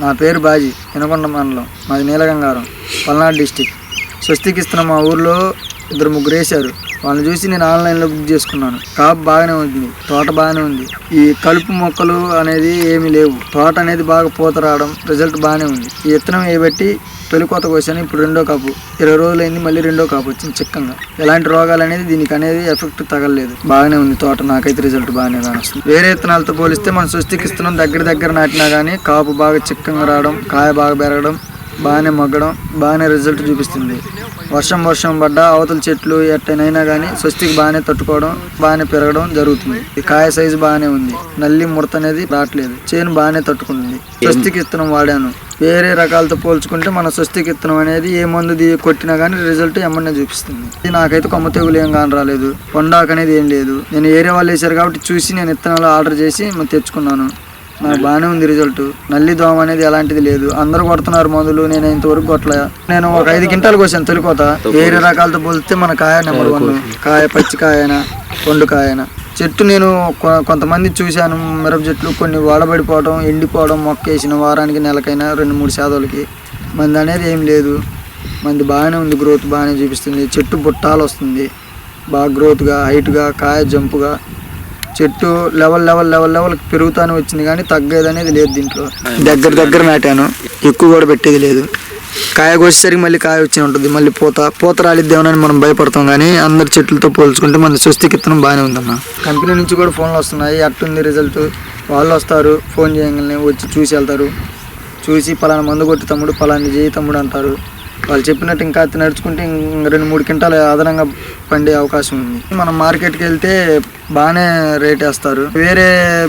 నా పేరు బాజీ వినకొండ మండలం. మాది నీలగంగారం పల్నాడు డిస్టిక్. స్వస్తికి ఇస్తున్న మా ఊర్లో ఇద్దరు ముగ్గురు వేశారు వాళ్ళని చూసి నేను ఆన్లైన్లో బుక్ చేసుకున్నాను. కాపు బాగానే ఉంది. తోట బాగానే ఉంది. ఈ కలుపు మొక్కలు అనేది ఏమీ లేవు. తోట అనేది బాగా పూత రావడం రిజల్ట్ బాగానే ఉంది. ఈ విత్తనం వేయబట్టి తొలి కోత కోసాను. ఇప్పుడు రెండో కాపు. ఇరవై రోజులైంది మళ్ళీ రెండో కాపు వచ్చింది చిక్కంగా. ఎలాంటి రోగాలు అనేది దీనికి అనేది ఎఫెక్ట్ తగలలేదు. బాగానే ఉంది తోట. నాకైతే రిజల్ట్ బాగానే కానొస్తుంది. వేరే విత్తనాలతో పోలిస్తే మనం స్వస్తికిస్తున్నాం. దగ్గర దగ్గర నాటినా కానీ కాపు బాగా చిక్కంగా రావడం కాయ బాగా పెరగడం బాగానే మగ్గడం బాగానే రిజల్ట్ చూపిస్తుంది. వర్షం వర్షం పడ్డా అవతల చెట్లు ఎట్టనైనా కానీ స్వస్తికి బాగానే తట్టుకోవడం బాగానే పెరగడం జరుగుతుంది. ఈ కాయ సైజు బాగానే ఉంది. నల్లి ముడత అనేది రావట్లేదు. చేను బాగానే తట్టుకుంటుంది స్వస్తికి ఇత్తనం వాడాను. వేరే రకాలతో పోల్చుకుంటే మన స్వస్తికి ఇత్తనం అనేది ఏ మందు కొట్టినా కానీ రిజల్ట్ ఎమ్మనే చూపిస్తుంది. ఇది నాకైతే కొమ్మ తెగులు ఏం కాని రాలేదు. కొండాక అనేది ఏం లేదు. నేను ఏరియా వాళ్ళు వేశారు కాబట్టి చూసి నేను ఇత్తనాలు ఆర్డర్ చేసి తెచ్చుకున్నాను. నాకు బాగానే ఉంది రిజల్ట్. నల్లి దోమ అనేది ఎలాంటిది లేదు. అందరూ కొడుతున్నారు మందులు నేను ఇంతవరకు కొట్టలే నేను ఒక ఐదు గింటాలకు కోసాను తొలికోత. వేరే రకాలతో పోలిస్తే మన కాయ నెంబర్ వన్. కాయ పచ్చి కాయనా పండు కాయన. చెట్టు నేను కొ- కొంతమంది చూశాను మిరప చెట్లు కొన్ని వాడబడిపోవడం ఎండిపోవడం మొక్క వేసిన వారానికి నెలకైనా రెండు మూడు శాతాలకి. మంది అనేది ఏం లేదు. మంది బాగానే ఉంది గ్రోత్ బాగానే చూపిస్తుంది. చెట్టు బుట్టాలు వస్తుంది బాగా గ్రోత్గా హైట్గా కాయ జంపుగా. చెట్టు లెవెల్ లెవెల్ లెవెల్ లెవెల్ పెరుగుతానే వచ్చింది కానీ తగ్గేది అనేది లేదు దీంట్లో. దగ్గర దగ్గర నాటాను. ఎక్కువ కూడా పెట్టేది లేదు. కాయ కోసేసరికి మళ్ళీ కాయ వచ్చి ఉంటుంది. మళ్ళీ పూత పూత రాలిద్దేమోనని మనం భయపడతాం కానీ అందరి చెట్లతో పోల్చుకుంటే మన స్వస్తికి ఇత్తనం బాగానే ఉందన్న కంపెనీ నుంచి కూడా ఫోన్లు వస్తున్నాయి. అట్టుంది రిజల్ట్ వాళ్ళు వస్తారు ఫోన్ చేయగానే వచ్చి చూసి వెళ్తారు. చూసి పలానా మందు కొట్టి తమ్ముడు పలానా చేయి తమ్ముడు అంటారు. వాళ్ళు చెప్పినట్టు ఇంకా అది నడుచుకుంటే రెండు మూడు క్వింటాలు అదనంగా పండే అవకాశం ఉంది. మనం మార్కెట్కి వెళ్తే బాగానే రేట్ వేస్తారు. వేరే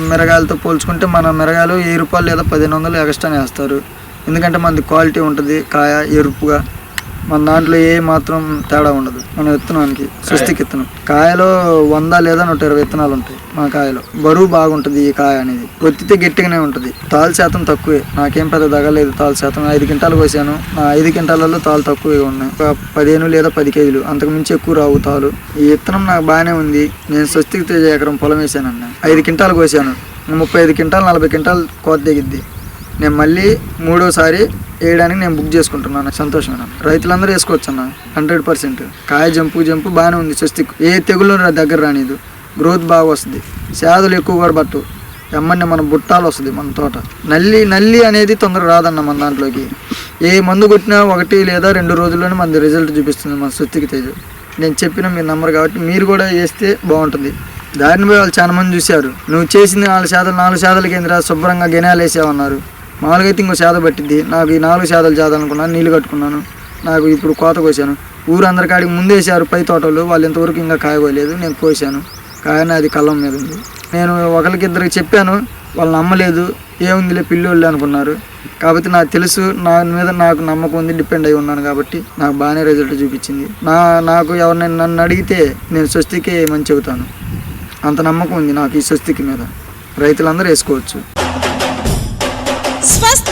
మిరగాయలతో పోల్చుకుంటే మన మిరగాయలు వెయ్యి రూపాయలు లేదా పదిహేను వందలు ఎక్స్ట్రానే వేస్తారు. ఎందుకంటే మనది క్వాలిటీ ఉంటుంది కాయ ఎరుపుగా. మన దాంట్లో ఏ మాత్రం తేడా ఉండదు. మన విత్తనానికి స్వస్తికి విత్తనం. కాయలో వంద లేదా నూట ఇరవై విత్తనాలు ఉంటాయి. మా కాయలో. బరువు బాగుంటుంది ఈ కాయ అనేది. ఒత్తితే గట్టిగానే ఉంటుంది. తాలు శాతం తక్కువే. నాకేం పెద్ద తగలేదు తాలు శాతం. ఐదు క్వింటాలు కోసాను. ఆ ఐదు క్వింటాలలో తాలు తక్కువే ఉన్నాయి. ఒక పదిహేను లేదా పది కేజీలు. అంతకు మించి ఎక్కువ రావు తాలు. ఈ విత్తనం నాకు బాగానే ఉంది. నేను స్వస్తికి తేజ ఎకరం పొలం వేసానన్న. ఐదు క్వింటాలు కోసాను. ముప్పై ఐదు క్వింటాలు నలభై క్వింటాలు కోత దిగిద్ది నేను మళ్ళీ మూడోసారి వేయడానికి నేను బుక్ చేసుకుంటున్నాను. సంతోషం రైతులందరూ వేసుకోవచ్చు అన్న హండ్రెడ్ పర్సెంట్. కాయ జంపు జంపు బాగానే ఉంది స్వస్తిక్. ఏ తెగులు రా- దగ్గర రానిదు. గ్రోత్ బాగా వస్తుంది. సేదలు ఎక్కువ కూడా పట్టు ఎమ్మని మన బుట్టాలు వస్తుంది మన తోట. నల్లి నల్లి అనేది తొందరగా రాదన్న మన దాంట్లోకి. ఏ మందు కొట్టినా ఒకటి లేదా రెండు రోజుల్లోనే మన రిజల్ట్ చూపిస్తుంది మన సుత్తికి తేజు. నేను చెప్పిన మీ నంబర్ కాబట్టి మీరు కూడా వేస్తే బాగుంటుంది. దారిని పోయి వాళ్ళు చాలా మంది చూశారు. నువ్వు చేసింది నాలుగు శాతం నాలుగు శాతాలకి ఏందిరా శుభ్రంగా గెనాలు వేసావన్నారు. మామూలుగా అయితే ఇంకో శాతం పట్టింది నాకు ఈ నాలుగు శాతాలు చేదాలనుకున్నాను నీళ్ళు కట్టుకున్నాను. నాకు ఇప్పుడు కోత కోసాను. ఊరు ముందేశారు పై తోటలు. వాళ్ళు ఇంతవరకు ఇంకా కాయగోలేదు నేను కోసాను. కానీ అది కళ్ళం మీద ఉంది. నేను ఒకరికి ఇద్దరికి చెప్పాను వాళ్ళు నమ్మలేదు ఏముందిలే పిల్లోళ్ళు అనుకున్నారు. కాబట్టి నాకు తెలుసు నా మీద నాకు నమ్మకం ఉంది డిపెండ్ అయి ఉన్నాను కాబట్టి నాకు బాగానే రిజల్ట్ చూపించింది. నా నాకు ఎవరినైనా నన్ను అడిగితే నేను స్వస్తికే మంచి చెబుతాను. అంత నమ్మకం ఉంది నాకు ఈ స్వస్తికి మీద. రైతులందరూ వేసుకోవచ్చు. స్వస్తి